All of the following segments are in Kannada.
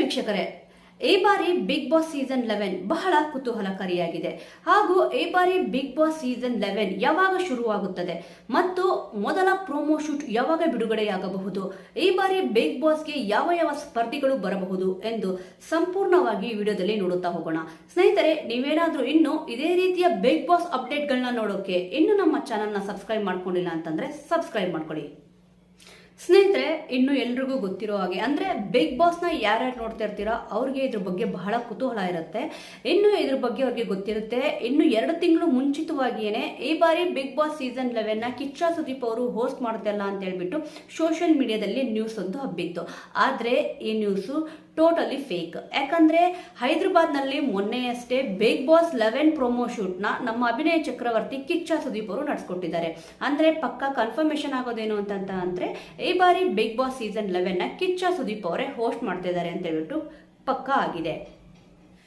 ವೀಕ್ಷಕರೇ, ಈ ಬಾರಿ ಬಿಗ್ ಬಾಸ್ ಸೀಸನ್ ಲೆವೆನ್ ಬಹಳ ಕುತೂಹಲಕಾರಿಯಾಗಿದೆ. ಹಾಗೂ ಈ ಬಾರಿ ಬಿಗ್ ಬಾಸ್ ಸೀಸನ್ ಲೆವೆನ್ ಯಾವಾಗ ಶುರುವಾಗುತ್ತದೆ ಮತ್ತು ಮೊದಲ ಪ್ರೋಮೋ ಶೂಟ್ ಯಾವಾಗ ಬಿಡುಗಡೆಯಾಗಬಹುದು, ಈ ಬಾರಿ ಬಿಗ್ ಬಾಸ್ಗೆ ಯಾವ ಯಾವ ಸ್ಪರ್ಧಿಗಳು ಬರಬಹುದು ಎಂದು ಸಂಪೂರ್ಣವಾಗಿ ವಿಡಿಯೋದಲ್ಲಿ ನೋಡುತ್ತಾ ಹೋಗೋಣ. ಸ್ನೇಹಿತರೆ, ನೀವೇನಾದರೂ ಇನ್ನೂ ಇದೇ ರೀತಿಯ ಬಿಗ್ ಬಾಸ್ ಅಪ್ಡೇಟ್ಗಳನ್ನ ನೋಡೋಕೆ ಇನ್ನು ನಮ್ಮ ಚಾನಲ್ನ ಸಬ್ಸ್ಕ್ರೈಬ್ ಮಾಡ್ಕೊಂಡಿಲ್ಲ ಅಂತಂದ್ರೆ ಸಬ್ಸ್ಕ್ರೈಬ್ ಮಾಡ್ಕೊಳ್ಳಿ. ಸ್ನೇಹಿತರೆ, ಇನ್ನು ಎಲ್ರಿಗೂ ಗೊತ್ತಿರೋ ಹಾಗೆ, ಅಂದ್ರೆ ಬಿಗ್ ಬಾಸ್ನ ಯಾರ್ಯಾರು ನೋಡ್ತಾ ಇರ್ತೀರಾ ಅವ್ರಿಗೆ ಇದ್ರ ಬಗ್ಗೆ ಬಹಳ ಕುತೂಹಲ ಇರುತ್ತೆ. ಇನ್ನು ಇದ್ರ ಬಗ್ಗೆ ಅವ್ರಿಗೆ ಗೊತ್ತಿರುತ್ತೆ. ಇನ್ನು ಎರಡು ತಿಂಗಳು ಮುಂಚಿತವಾಗಿಯೇ ಈ ಬಾರಿ ಬಿಗ್ ಬಾಸ್ ಸೀಸನ್ ಲೆವೆನ್ನ ಕಿಚ್ಚಾ ಸುದೀಪ್ ಅವರು ಹೋಸ್ಟ್ ಮಾಡ್ತಿಲ್ಲ ಅಂತ ಹೇಳ್ಬಿಟ್ಟು ಸೋಷಿಯಲ್ ಮೀಡಿಯಾದಲ್ಲಿ ನ್ಯೂಸ್ ಒಂದು ಹಬ್ಬಿತ್ತು. ಆದರೆ ಈ ನ್ಯೂಸು ಟೋಟಲಿ ಫೇಕ್. ಯಾಕಂದ್ರೆ ಹೈದರಾಬಾದ್ನಲ್ಲಿ ಮೊನ್ನೆಯಷ್ಟೇ ಬಿಗ್ ಬಾಸ್ ಲೆವೆನ್ ಪ್ರೊಮೋ ಶೂಟ್ನ ನಮ್ಮ ಅಭಿನಯ ಚಕ್ರವರ್ತಿ ಕಿಚ್ಚ ಸುದೀಪ್ ಅವರು ನಡೆಸ್ಕೊಟ್ಟಿದ್ದಾರೆ. ಅಂದ್ರೆ ಪಕ್ಕ ಕನ್ಫರ್ಮೇಶನ್ ಆಗೋದೇನು ಅಂತ ಅಂದ್ರೆ ಈ ಬಾರಿ ಬಿಗ್ ಬಾಸ್ ಸೀಸನ್ ಲೆವೆನ್ನ ಕಿಚ್ಚ ಸುದೀಪ್ ಅವರೇ ಹೋಸ್ಟ್ ಮಾಡ್ತಿದ್ದಾರೆ ಅಂತ ಹೇಳ್ಬಿಟ್ಟು ಪಕ್ಕ ಆಗಿದೆ.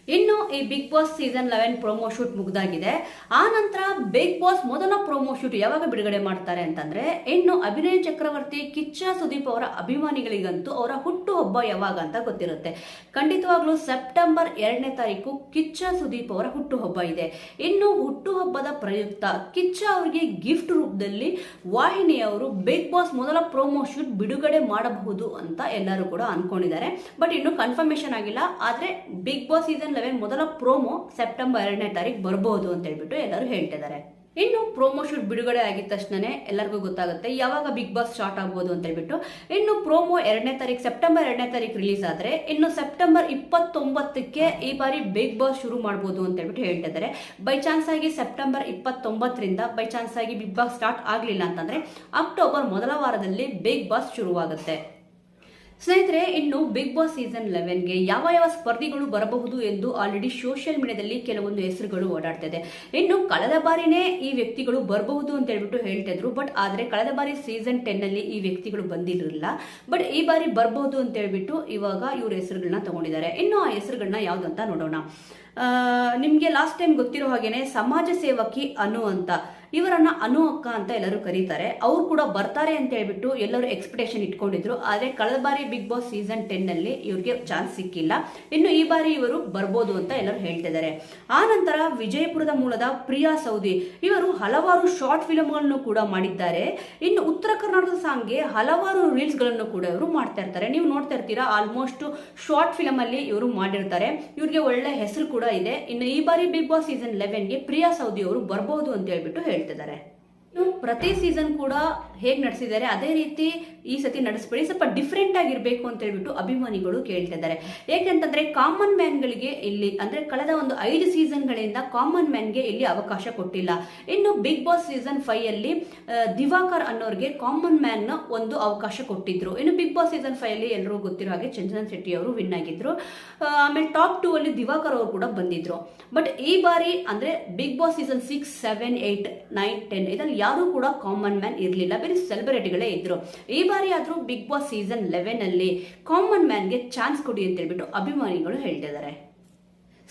ಇನ್ನು ಈ Big Boss season eleven promo shoot ಮುಗ್ದಾಗಿದೆ. ಆ ನಂತರ ಬಿಗ್ ಬಾಸ್ ಮೊದಲ ಪ್ರೊಮೋ ಶೂಟ್ ಯಾವಾಗ ಬಿಡುಗಡೆ ಮಾಡ್ತಾರೆ ಅಂತಂದ್ರೆ, ಇನ್ನು ಅಭಿನಯ ಚಕ್ರವರ್ತಿ ಕಿಚ್ಚ ಸುದೀಪ್ ಅವರ ಅಭಿಮಾನಿಗಳಿಗಂತೂ ಅವರ ಹುಟ್ಟುಹಬ್ಬ ಯಾವಾಗ ಅಂತ ಗೊತ್ತಿರುತ್ತೆ. ಖಂಡಿತವಾಗ್ಲೂ ಸೆಪ್ಟೆಂಬರ್ ಎರಡನೇ ತಾರೀಕು ಕಿಚ್ಚ ಸುದೀಪ್ ಅವರ ಹುಟ್ಟುಹಬ್ಬ ಇದೆ. ಇನ್ನು ಹುಟ್ಟುಹಬ್ಬದ ಪ್ರಯುಕ್ತ ಕಿಚ್ಚ ಅವರಿಗೆ ಗಿಫ್ಟ್ ರೂಪದಲ್ಲಿ ವಾಹಿನಿಯವರು ಬಿಗ್ ಬಾಸ್ ಮೊದಲ ಪ್ರೊಮೋ ಶೂಟ್ ಬಿಡುಗಡೆ ಮಾಡಬಹುದು ಅಂತ ಎಲ್ಲರೂ ಕೂಡ ಅನ್ಕೊಂಡಿದ್ದಾರೆ. ಬಟ್ ಇನ್ನು ಕನ್ಫರ್ಮೇಶನ್ ಆಗಿಲ್ಲ. ಆದ್ರೆ ಬಿಗ್ ಬಾಸ್ ಸೀಸನ್ ಲೆವೆನ್ ಮೊದಲ ಪ್ರೋಮೋ ಸೆಪ್ಟೆಂಬರ್ ಎರಡನೇ ತಾರೀಕು ಬರಬಹುದು ಅಂತ ಹೇಳ್ಬಿಟ್ಟು ಎಲ್ಲರೂ ಹೇಳ್ತಿದ್ದಾರೆ ಇನ್ನು ಪ್ರೋಮೋ ಶೂಟ್ ಬಿಡುಗಡೆ ಆಗಿದ ತಕ್ಷಣನೇ ಎಲ್ಲರಿಗೂ ಗೊತ್ತಾಗುತ್ತೆ ಯಾವಾಗ ಬಿಗ್ ಬಾಸ್ ಸ್ಟಾರ್ಟ್ ಆಗ್ಬೋದು ಅಂತ ಹೇಳ್ಬಿಟ್ಟು. ಇನ್ನು ಪ್ರೋಮೋ ಎರಡನೇ ತಾರೀಕು ಸೆಪ್ಟೆಂಬರ್ ಎರಡನೇ ತಾರೀಕು ರಿಲೀಸ್ ಆದರೆ ಇನ್ನು ಸೆಪ್ಟೆಂಬರ್ ಇಪ್ಪತ್ತೊಂಬತ್ತಕ್ಕೆ ಈ ಬಾರಿ ಬಿಗ್ ಬಾಸ್ ಶುರು ಮಾಡ್ಬೋದು ಅಂತ ಹೇಳ್ಬಿಟ್ಟು ಹೇಳ್ತಿದ್ದಾರೆ ಬೈ ಚಾನ್ಸ್ ಆಗಿ ಸೆಪ್ಟೆಂಬರ್ ಇಪ್ಪತ್ತೊಂಬತ್ತರಿಂದ ಬೈ ಚಾನ್ಸ್ ಆಗಿ ಬಿಗ್ ಬಾಸ್ ಸ್ಟಾರ್ಟ್ ಆಗಲಿಲ್ಲ ಅಂತಂದರೆ ಅಕ್ಟೋಬರ್ ಮೊದಲ ವಾರದಲ್ಲಿ ಬಿಗ್ ಬಾಸ್ ಶುರುವಾಗುತ್ತೆ. ಸ್ನೇಹಿತರೆ, ಇನ್ನು ಬಿಗ್ ಬಾಸ್ ಸೀಸನ್ ಲೆವೆನ್ಗೆ ಯಾವ ಯಾವ ಸ್ಪರ್ಧಿಗಳು ಬರಬಹುದು ಎಂದು ಆಲ್ರೆಡಿ ಸೋಷಿಯಲ್ ಮೀಡಿಯಾದಲ್ಲಿ ಕೆಲವೊಂದು ಹೆಸರುಗಳು ಓಡಾಡ್ತಿದೆ ಇನ್ನು ಕಳೆದ ಬಾರಿನೇ ಈ ವ್ಯಕ್ತಿಗಳು ಬರಬಹುದು ಅಂತ ಹೇಳ್ಬಿಟ್ಟು ಹೇಳ್ತಿದ್ರು ಬಟ್ ಆದರೆ ಕಳೆದ ಬಾರಿ ಸೀಸನ್ ಟೆನ್ ಅಲ್ಲಿ ಈ ವ್ಯಕ್ತಿಗಳು ಬಂದಿರಲಿಲ್ಲ. ಬಟ್ ಈ ಬಾರಿ ಬರಬಹುದು ಅಂತ ಹೇಳ್ಬಿಟ್ಟು ಇವಾಗ ಇವ್ರ ಹೆಸರುಗಳನ್ನ ತಗೊಂಡಿದ್ದಾರೆ. ಇನ್ನು ಆ ಹೆಸರುಗಳನ್ನ ಯಾವ್ದು ಅಂತ ನೋಡೋಣ. ನಿಮಗೆ ಲಾಸ್ಟ್ ಟೈಮ್ ಗೊತ್ತಿರೋ ಹಾಗೇನೆ ಸಮಾಜ ಸೇವಕಿ ಅನು ಅಂತ. ಇವರನ್ನ ಅನು ಅಕ್ಕ ಅಂತ ಎಲ್ಲರೂ ಕರೀತಾರೆ. ಅವ್ರು ಕೂಡ ಬರ್ತಾರೆ ಅಂತ ಹೇಳ್ಬಿಟ್ಟು ಎಲ್ಲರೂ ಎಕ್ಸ್ಪೆಕ್ಟೇಷನ್ ಇಟ್ಕೊಂಡಿದ್ರು. ಆದರೆ ಕಳೆದ ಬಾರಿ ಬಿಗ್ ಬಾಸ್ ಸೀಸನ್ ಟೆನ್ನಲ್ಲಿ ಇವ್ರಿಗೆ ಚಾನ್ಸ್ ಸಿಕ್ಕಿಲ್ಲ. ಇನ್ನು ಈ ಬಾರಿ ಇವರು ಬರ್ಬೋದು ಅಂತ ಎಲ್ಲರೂ ಹೇಳ್ತಿದ್ದಾರೆ ಆ ನಂತರ ವಿಜಯಪುರದ ಮೂಲದ ಪ್ರಿಯಾ ಸೌದಿ. ಇವರು ಹಲವಾರು ಶಾರ್ಟ್ ಫಿಲಮ್ಗಳನ್ನು ಕೂಡ ಮಾಡಿದ್ದಾರೆ. ಇನ್ನು ಉತ್ತರ ಕರ್ನಾಟಕದ ಸಾಂಗ್ಗೆ ಹಲವಾರು ರೀಲ್ಸ್ಗಳನ್ನು ಕೂಡ ಇವರು ಮಾಡ್ತಾ ಇರ್ತಾರೆ. ನೀವು ನೋಡ್ತಾ ಇರ್ತೀರಾ ಆಲ್ಮೋಸ್ಟ್ ಶಾರ್ಟ್ ಫಿಲಮಲ್ಲಿ ಇವರು ಮಾಡಿರ್ತಾರೆ. ಇವ್ರಿಗೆ ಒಳ್ಳೆ ಹೆಸರು ಕೂಡ ಇದೆ. ಇನ್ನು ಈ ಬಾರಿ ಬಿಗ್ ಬಾಸ್ ಸೀಸನ್ ಲೆವೆನ್ಗೆ ಪ್ರಿಯಾ ಸೌದಿ ಅವರು ಬರಬಹುದು ಅಂತ ಹೇಳ್ಬಿಟ್ಟು ಹೇಳ್ತಿದ್ದಾರೆ. ಪ್ರತಿ ಸೀಸನ್ ಕೂಡ ಹೇಗೆ ನಡೆಸಿದ್ದಾರೆ, ಅದೇ ರೀತಿ ಈ ಸತಿ ನಡೆಸಬೇಡಿ. ಸ್ವಲ್ಪ ಡಿಫ್ರೆಂಟ್ ಆಗಿರಬೇಕು ಅಂತ ಹೇಳ್ಬಿಟ್ಟು ಅಭಿಮಾನಿಗಳು ಕೇಳ್ತಿದ್ದಾರೆ ಯಾಕೆಂತಂದ್ರೆ ಕಾಮನ್ ಮ್ಯಾನ್ಗಳಿಗೆ ಇಲ್ಲಿ, ಅಂದ್ರೆ ಕಳೆದ ಒಂದು ಐದು ಸೀಸನ್ಗಳಿಂದ ಕಾಮನ್ ಮ್ಯಾನ್ಗೆ ಇಲ್ಲಿ ಅವಕಾಶ ಕೊಟ್ಟಿಲ್ಲ. ಇನ್ನು ಬಿಗ್ ಬಾಸ್ ಸೀಸನ್ ಫೈವ್ ಅಲ್ಲಿ ದಿವಾಕರ್ ಅನ್ನೋರಿಗೆ ಕಾಮನ್ ಮ್ಯಾನ್ ಒಂದು ಅವಕಾಶ ಕೊಟ್ಟಿದ್ರು. ಇನ್ನು ಬಿಗ್ ಬಾಸ್ ಸೀಸನ್ ಫೈವ್ ಅಲ್ಲಿ ಎಲ್ಲರೂ ಗೊತ್ತಿರೋ ಹಾಗೆ ಚಂದನ್ ಶೆಟ್ಟಿ ಅವರು ವಿನ್ ಆಗಿದ್ರು. ಆಮೇಲೆ ಟಾಪ್ ಟೂ ಅಲ್ಲಿ ದಿವಾಕರ್ ಅವರು ಕೂಡ ಬಂದಿದ್ರು. ಬಟ್ ಈ ಬಾರಿ, ಅಂದ್ರೆ Big Boss season six seven eight nine ten ಇದರಲ್ಲಿ ಯಾರು ಕೂಡ ಕಾಮನ್ ಮ್ಯಾನ್ ಇರಲಿಲ್ಲ. ಬರೀ ಸೆಲೆಬ್ರಿಟಿಗಳೇ ಇದ್ರು. ಈ ಬಾರಿ ಆದರೂ ಬಿಗ್ ಬಾಸ್ ಸೀಸನ್ ಲೆವೆನ್ ಅಲ್ಲಿ ಕಾಮನ್ ಮ್ಯಾನ್ಗೆ ಚಾನ್ಸ್ ಕೊಡಿ ಅಂತ ಹೇಳ್ಬಿಟ್ಟು ಅಭಿಮಾನಿಗಳು ಹೇಳ್ತಿದ್ದಾರೆ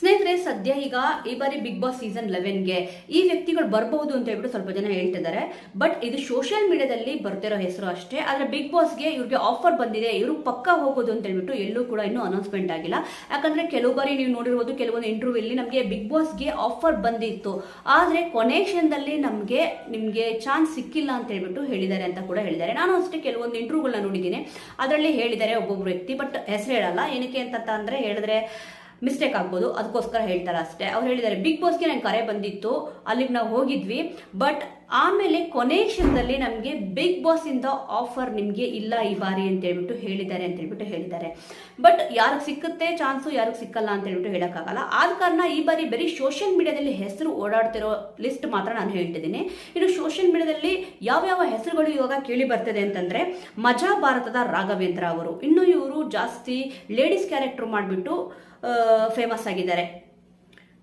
ಸ್ನೇಹಿತರೆ, ಸದ್ಯ ಈಗ ಈ ಬಾರಿ ಬಿಗ್ ಬಾಸ್ ಸೀಸನ್ ಲೆವೆನ್ಗೆ ಈ ವ್ಯಕ್ತಿಗಳು ಬರಬಹುದು ಅಂತ ಹೇಳ್ಬಿಟ್ಟು ಸ್ವಲ್ಪ ಜನ ಹೇಳ್ತಿದ್ದಾರೆ. ಬಟ್ ಇದು ಸೋಷಿಯಲ್ ಮೀಡಿಯಾದಲ್ಲಿ ಬರ್ತಿರೋ ಹೆಸರು ಅಷ್ಟೇ. ಆದ್ರೆ ಬಿಗ್ ಬಾಸ್ಗೆ ಇವ್ರಿಗೆ ಆಫರ್ ಬಂದಿದೆ. ಇವರು ಪಕ್ಕ ಹೋಗೋದು ಅಂತ ಹೇಳ್ಬಿಟ್ಟು ಎಲ್ಲೂ ಕೂಡ ಇನ್ನೂ ಅನೌನ್ಸ್ಮೆಂಟ್ ಆಗಿಲ್ಲ. ಯಾಕಂದ್ರೆ ಕೆಲವು ಬಾರಿ ನೀವು ನೋಡಿರ್ಬೋದು, ಕೆಲವೊಂದು ಇಂಟರ್ವ್ಯೂ ಅಲ್ಲಿ ನಮಗೆ ಬಿಗ್ ಬಾಸ್ಗೆ ಆಫರ್ ಬಂದಿತ್ತು. ಆದ್ರೆ ಕೊನೆ ಕ್ಷಣದಲ್ಲಿ ನಮಗೆ ನಿಮಗೆ ಚಾನ್ಸ್ ಸಿಕ್ಕಿಲ್ಲ ಅಂತ ಹೇಳ್ಬಿಟ್ಟು ಹೇಳಿದ್ದಾರೆ ಅಂತ ಕೂಡ ಹೇಳಿದ್ದಾರೆ. ನಾನು ಅಷ್ಟೇ ಕೆಲವೊಂದು ಇಂಟರ್ವ್ಯೂಗಳನ್ನ ನೋಡಿದ್ದೀನಿ. ಅದರಲ್ಲಿ ಹೇಳಿದ್ದಾರೆ ಒಬ್ಬೊಬ್ಬರು ವ್ಯಕ್ತಿ ಬಟ್ ಹೆಸರು ಹೇಳಲ್ಲ. ಏನಕ್ಕೆ ಅಂತ ಅಂದ್ರೆ ಹೇಳಿದ್ರೆ ಮಿಸ್ಟೇಕ್ ಆಗ್ಬೋದು. ಅದಕ್ಕೋಸ್ಕರ ಹೇಳ್ತಾರೆ ಅಷ್ಟೇ ಅವ್ರು ಹೇಳಿದ್ದಾರೆ ಬಿಗ್ ಬಾಸ್ಗೆ ನಂಗೆ ಕರೆ ಬಂದಿತ್ತು. ಅಲ್ಲಿಗೆ ನಾವು ಹೋಗಿದ್ವಿ. ಬಟ್ ಆಮೇಲೆ ಕೊನೆ ಕ್ಷಣದಲ್ಲಿ ನಮಗೆ ಬಿಗ್ ಬಾಸ್ ಇಂದ ಆಫರ್ ನಿಮಗೆ ಇಲ್ಲ ಈ ಬಾರಿ ಅಂತ ಹೇಳ್ಬಿಟ್ಟು ಹೇಳಿದ್ದಾರೆ ಅಂತ ಹೇಳ್ಬಿಟ್ಟು ಹೇಳಿದ್ದಾರೆ. ಬಟ್ ಯಾರಿಗೆ ಸಿಕ್ಕುತ್ತೆ ಚಾನ್ಸು ಯಾರಿಗೆ ಸಿಕ್ಕಲ್ಲ ಅಂತ ಹೇಳ್ಬಿಟ್ಟು ಹೇಳೋಕ್ಕಾಗಲ್ಲ. ಆದ ಕಾರಣ ಈ ಬಾರಿ ಬರೀ ಸೋಷಿಯಲ್ ಮೀಡಿಯಾದಲ್ಲಿ ಹೆಸರು ಓಡಾಡ್ತಿರೋ ಲಿಸ್ಟ್ ಮಾತ್ರ ನಾನು ಹೇಳ್ತಿದ್ದೀನಿ. ಇನ್ನು ಸೋಷಿಯಲ್ ಮೀಡಿಯಾದಲ್ಲಿ ಯಾವ ಯಾವ ಹೆಸರುಗಳು ಇವಾಗ ಕೇಳಿ ಬರ್ತದೆ ಅಂತಂದ್ರೆ ಮಜಾ ಭಾರತದ ರಾಘವೇಂದ್ರ ಅವರು. ಇನ್ನು ಇವರು ಜಾಸ್ತಿ ಲೇಡೀಸ್ ಕ್ಯಾರೆಕ್ಟರ್ ಮಾಡಿಬಿಟ್ಟು ಫೇಮಸ್ ಆಗಿದ್ದಾರೆ.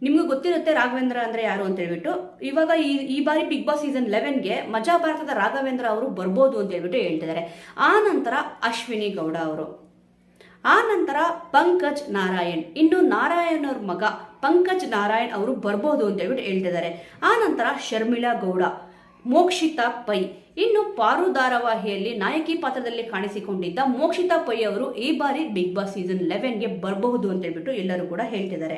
ನಿಮ್ಗೆ ಗೊತ್ತಿರುತ್ತೆ ರಾಘವೇಂದ್ರ ಅಂದ್ರೆ ಯಾರು ಅಂತ ಹೇಳ್ಬಿಟ್ಟು. ಇವಾಗ ಈ ಈ ಬಾರಿ ಬಿಗ್ ಬಾಸ್ ಸೀಸನ್ ಲೆವೆನ್ಗೆ ಮಜಾ ಭಾರತದ ರಾಘವೇಂದ್ರ ಅವರು ಬರ್ಬೋದು ಅಂತ ಹೇಳ್ಬಿಟ್ಟು ಹೇಳ್ತಿದ್ದಾರೆ. ಆ ನಂತರ ಅಶ್ವಿನಿ ಗೌಡ ಅವರು. ಆ ನಂತರ ಪಂಕಜ್ ನಾರಾಯಣ್. ಇನ್ನು ನಾರಾಯಣ್ ಅವ್ರ ಮಗ ಪಂಕಜ್ ನಾರಾಯಣ್ ಅವರು ಬರ್ಬೋದು ಅಂತ ಹೇಳ್ಬಿಟ್ಟು ಹೇಳ್ತಿದ್ದಾರೆ. ಆ ನಂತರ ಶರ್ಮಿಳಾ ಗೌಡ, ಮೋಕ್ಷಿತಾ ಪೈ. ಇನ್ನು ಪಾರು ಧಾರಾವಾಹಿಯಲ್ಲಿ ನಾಯಕಿ ಪಾತ್ರದಲ್ಲಿ ಕಾಣಿಸಿಕೊಂಡಿದ್ದ ಮೋಕ್ಷಿತಾ ಪೈ ಅವರು ಈ ಬಾರಿ ಬಿಗ್ ಬಾಸ್ ಸೀಸನ್ ಲೆವೆನ್ಗೆ ಬರಬಹುದು ಅಂತ ಹೇಳ್ಬಿಟ್ಟು ಎಲ್ಲರೂ ಕೂಡ ಹೇಳ್ತಿದ್ದಾರೆ.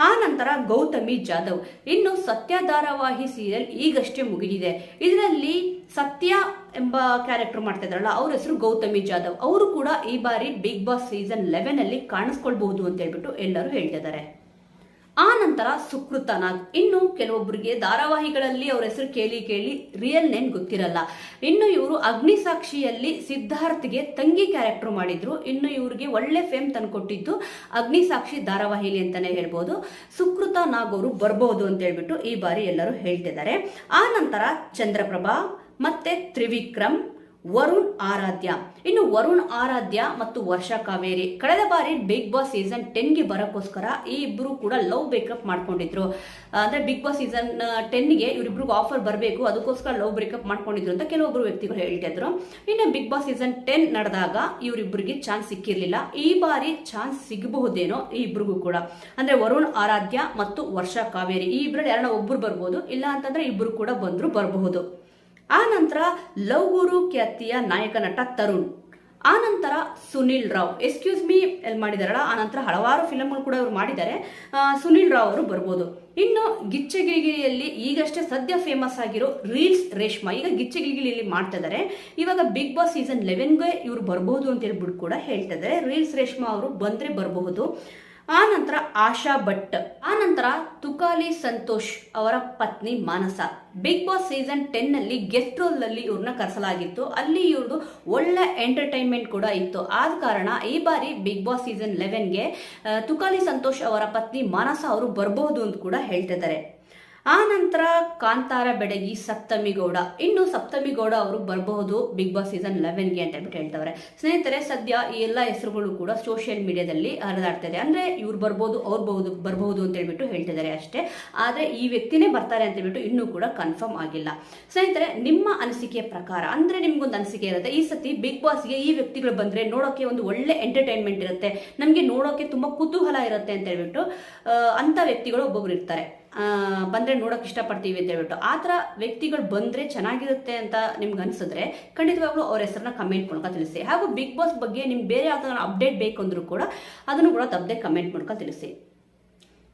ಆ ನಂತರ ಗೌತಮಿ ಜಾಧವ್. ಇನ್ನು ಸತ್ಯ ಧಾರಾವಾಹಿ ಸೀರಿಯಲ್ ಈಗಷ್ಟೇ ಮುಗಿದಿದೆ. ಇದರಲ್ಲಿ ಸತ್ಯ ಎಂಬ ಕ್ಯಾರೆಕ್ಟರ್ ಮಾಡ್ತಾ ಇದ್ರಲ್ಲ ಅವ್ರ ಹೆಸರು ಗೌತಮಿ ಜಾಧವ್. ಅವರು ಕೂಡ ಈ ಬಾರಿ ಬಿಗ್ ಬಾಸ್ ಸೀಸನ್ ಲೆವೆನ್ ಅಲ್ಲಿ ಕಾಣಿಸ್ಕೊಳ್ಬಹುದು ಅಂತ ಹೇಳ್ಬಿಟ್ಟು ಎಲ್ಲರೂ ಹೇಳ್ತಿದ್ದಾರೆ. ಆ ನಂತರ ಸುಕೃತ ನಾಗ್. ಇನ್ನು ಕೆಲವೊಬ್ಬರಿಗೆ ಧಾರಾವಾಹಿಗಳಲ್ಲಿ ಅವರ ಹೆಸರು ಕೇಳಿ ಕೇಳಿ ರಿಯಲ್ ನೇಮ್ ಗೊತ್ತಿರಲ್ಲ. ಇನ್ನು ಇವರು ಅಗ್ನಿಸಾಕ್ಷಿಯಲ್ಲಿ ಸಿದ್ಧಾರ್ಥ್ಗೆ ತಂಗಿ ಕ್ಯಾರೆಕ್ಟರ್ ಮಾಡಿದ್ರು. ಇನ್ನು ಇವರಿಗೆ ಒಳ್ಳೆ ಫೇಮ್ ತಂದ್ಕೊಟ್ಟಿದ್ದು ಅಗ್ನಿಸಾಕ್ಷಿ ಧಾರಾವಾಹಿಲಿ ಅಂತಾನೆ ಹೇಳ್ಬೋದು. ಸುಕೃತ ನಾಗ್ ಅವರು ಬರ್ಬೋದು ಅಂತ ಹೇಳ್ಬಿಟ್ಟು ಈ ಬಾರಿ ಎಲ್ಲರೂ ಹೇಳ್ತಿದ್ದಾರೆ. ಆ ನಂತರ ಚಂದ್ರಪ್ರಭಾ ಮತ್ತೆ ತ್ರಿವಿಕ್ರಮ್ ವರುಣ್ ಆರಾಧ್ಯ. ಇನ್ನು ವರುಣ್ ಆರಾಧ್ಯ ಮತ್ತು ವರ್ಷಾ ಕಾವೇರಿ. ಕಳೆದ ಬಾರಿ ಬಿಗ್ ಬಾಸ್ ಸೀಸನ್ ಟೆನ್ಗೆ ಬರೋಕ್ಕೋಸ್ಕರ ಈ ಇಬ್ಬರು ಕೂಡ ಲವ್ ಬ್ರೇಕಪ್ ಮಾಡ್ಕೊಂಡಿದ್ರು. ಅಂದ್ರೆ ಬಿಗ್ ಬಾಸ್ ಸೀಸನ್ ಟೆನ್ಗೆ ಇವರಿಬ್ರಿಗೂ ಆಫರ್ ಬರಬೇಕು, ಅದಕ್ಕೋಸ್ಕರ ಲವ್ ಬ್ರೇಕಪ್ ಮಾಡ್ಕೊಂಡಿದ್ರು ಅಂತ ಕೆಲವೊಬ್ಬರು ವ್ಯಕ್ತಿಗಳು ಹೇಳ್ತಿದ್ರು ಇನ್ನು ಬಿಗ್ ಬಾಸ್ ಸೀಸನ್ ಟೆನ್ ನಡೆದಾಗ ಇವರಿಬ್ಬರಿಗೆ ಚಾನ್ಸ್ ಸಿಕ್ಕಿರಲಿಲ್ಲ. ಈ ಬಾರಿ ಚಾನ್ಸ್ ಸಿಗಬಹುದೇನೋ ಈ ಇಬ್ರಿಗೂ ಕೂಡ. ಅಂದ್ರೆ ವರುಣ್ ಆರಾಧ್ಯ ಮತ್ತು ವರ್ಷಾ ಕಾವೇರಿ. ಈ ಇಬ್ಬರಲ್ಲಿ ಯಾರನ್ನ ಒಬ್ರು ಬರ್ಬೋದು, ಇಲ್ಲ ಅಂತಂದ್ರೆ ಇಬ್ರು ಕೂಡ ಬಂದ್ರು ಬರಬಹುದು. ಆ ನಂತರ ಲವ್ ಗುರು ಖ್ಯಾತಿಯ ನಾಯಕ ನಟ ತರುಣ್ ಆ ನಂತರ ಸುನಿಲ್ ರಾವ್. ಎಕ್ಸ್ಕ್ಯೂಸ್ ಮೀ ಎಲ್ಲಿ ಮಾಡಿದಾರಲ್ಲ? ಆ ನಂತರ ಹಲವಾರು ಫಿಲಮ್ಗಳು ಕೂಡ ಇವರು ಮಾಡಿದ್ದಾರೆ. ಸುನಿಲ್ ರಾವ್ ಅವರು ಬರ್ಬೋದು. ಇನ್ನು ಗಿಚ್ಚಗಿರಿಗಿರಿಯಲ್ಲಿ ಈಗಷ್ಟೇ ಸದ್ಯ ಫೇಮಸ್ ಆಗಿರೋ ರೀಲ್ಸ್ ರೇಷ್ಮಾ. ಈಗ ಗಿಚ್ಚಗಿರಿಗಿರಿಯಲ್ಲಿ ಮಾಡ್ತಾ ಇದ್ದಾರೆ. ಇವಾಗ ಬಿಗ್ ಬಾಸ್ ಸೀಸನ್ ಲೆವೆನ್ಗೆ ಇವರು ಬರ್ಬೋದು ಅಂತ ಹೇಳ್ಬಿಟ್ಟು ಕೂಡ ಹೇಳ್ತಾ ಇದ್ದಾರೆ. ರೀಲ್ಸ್ ರೇಷ್ಮಾ ಅವರು ಬಂದರೆ ಬರಬಹುದು. ಆ ನಂತರ ಆಶಾ ಭಟ್ ಆ ನಂತರ ತುಕಾಲಿ ಸಂತೋಷ್ ಅವರ ಪತ್ನಿ ಮಾನಸ. ಬಿಗ್ ಬಾಸ್ ಸೀಸನ್ ಟೆನ್ನಲ್ಲಿ ಗೆಸ್ಟ್ ರೋಲ್ ಅಲ್ಲಿ ಇವ್ರನ್ನ ಕರೆಸಲಾಗಿತ್ತು. ಅಲ್ಲಿ ಇವ್ರದ್ದು ಒಳ್ಳೆ ಎಂಟರ್ಟೈನ್ಮೆಂಟ್ ಕೂಡ ಇತ್ತು. ಆದ ಕಾರಣ ಈ ಬಾರಿ ಬಿಗ್ ಬಾಸ್ ಸೀಸನ್ ಲೆವೆನ್ಗೆ ತುಕಾಲಿ ಸಂತೋಷ್ ಅವರ ಪತ್ನಿ ಮಾನಸ ಅವರು ಬರಬಹುದು ಅಂತ ಕೂಡ ಹೇಳ್ತಿದ್ದಾರೆ. ಆ ನಂತರ ಕಾಂತಾರ ಬೆಡಗಿ ಸಪ್ತಮಿ ಗೌಡ. ಇನ್ನು ಸಪ್ತಮಿ ಗೌಡ ಅವರು ಬರಬಹುದು ಬಿಗ್ ಬಾಸ್ ಸೀಸನ್ ಲೆವೆನ್ಗೆ ಅಂತ ಹೇಳ್ಬಿಟ್ಟು ಹೇಳ್ತವ್ರೆ. ಸ್ನೇಹಿತರೆ, ಸದ್ಯ ಈ ಎಲ್ಲ ಹೆಸರುಗಳು ಕೂಡ ಸೋಷಿಯಲ್ ಮೀಡಿಯಾದಲ್ಲಿ ಹರಿದಾಡ್ತಿದೆ ಅಂದ್ರೆ ಇವ್ರು ಬರ್ಬೋದು, ಅವ್ರು ಬಹುದು, ಬರಬಹುದು ಅಂತ ಹೇಳ್ಬಿಟ್ಟು ಹೇಳ್ತಿದ್ದಾರೆ ಅಷ್ಟೇ. ಆದ್ರೆ ಈ ವ್ಯಕ್ತಿನೇ ಬರ್ತಾರೆ ಅಂತ ಹೇಳ್ಬಿಟ್ಟು ಇನ್ನೂ ಕೂಡ ಕನ್ಫರ್ಮ್ ಆಗಿಲ್ಲ. ಸ್ನೇಹಿತರೆ, ನಿಮ್ಮ ಅನಿಸಿಕೆಯ ಪ್ರಕಾರ, ಅಂದ್ರೆ ನಿಮ್ಗೊಂದು ಅನಿಸಿಕೆ ಇರುತ್ತೆ, ಈ ಸತಿ ಬಿಗ್ ಬಾಸ್ಗೆ ಈ ವ್ಯಕ್ತಿಗಳು ಬಂದ್ರೆ ನೋಡೋಕೆ ಒಂದು ಒಳ್ಳೆ ಎಂಟರ್ಟೈನ್ಮೆಂಟ್ ಇರುತ್ತೆ. ನಮಗೆ ನೋಡೋಕೆ ತುಂಬಾ ಕುತೂಹಲ ಇರುತ್ತೆ ಅಂತ ಹೇಳ್ಬಿಟ್ಟು ಅಂತ ವ್ಯಕ್ತಿಗಳು ಒಬ್ಬೊಬ್ರು ಇರ್ತಾರೆ. ಬಂದ್ರೆ ನೋಡೋಕೆ ಇಷ್ಟಪಡ್ತೀವಿ ಅಂತ ಹೇಳ್ಬಿಟ್ಟು. ಆ ಥರ ವ್ಯಕ್ತಿಗಳು ಬಂದ್ರೆ ಚೆನ್ನಾಗಿರುತ್ತೆ ಅಂತ ನಿಮ್ಗೆ ಅನ್ಸಿದ್ರೆ ಖಂಡಿತವಾಗ್ಲೂ ಅವ್ರ ಹೆಸರನ್ನ ಕಮೆಂಟ್ ಮೂಲಕ ತಿಳಿಸಿ. ಹಾಗೂ ಬಿಗ್ ಬಾಸ್ ಬಗ್ಗೆ ನಿಮ್ಗೆ ಬೇರೆ ಯಾವ್ದಾದ್ರು ಅಪ್ಡೇಟ್ ಬೇಕು ಅಂದರೂ ಕೂಡ ಅದನ್ನು ಕೂಡ ತಪ್ಪದೆ ಕಮೆಂಟ್ ಮೂಲಕ ತಿಳಿಸಿ.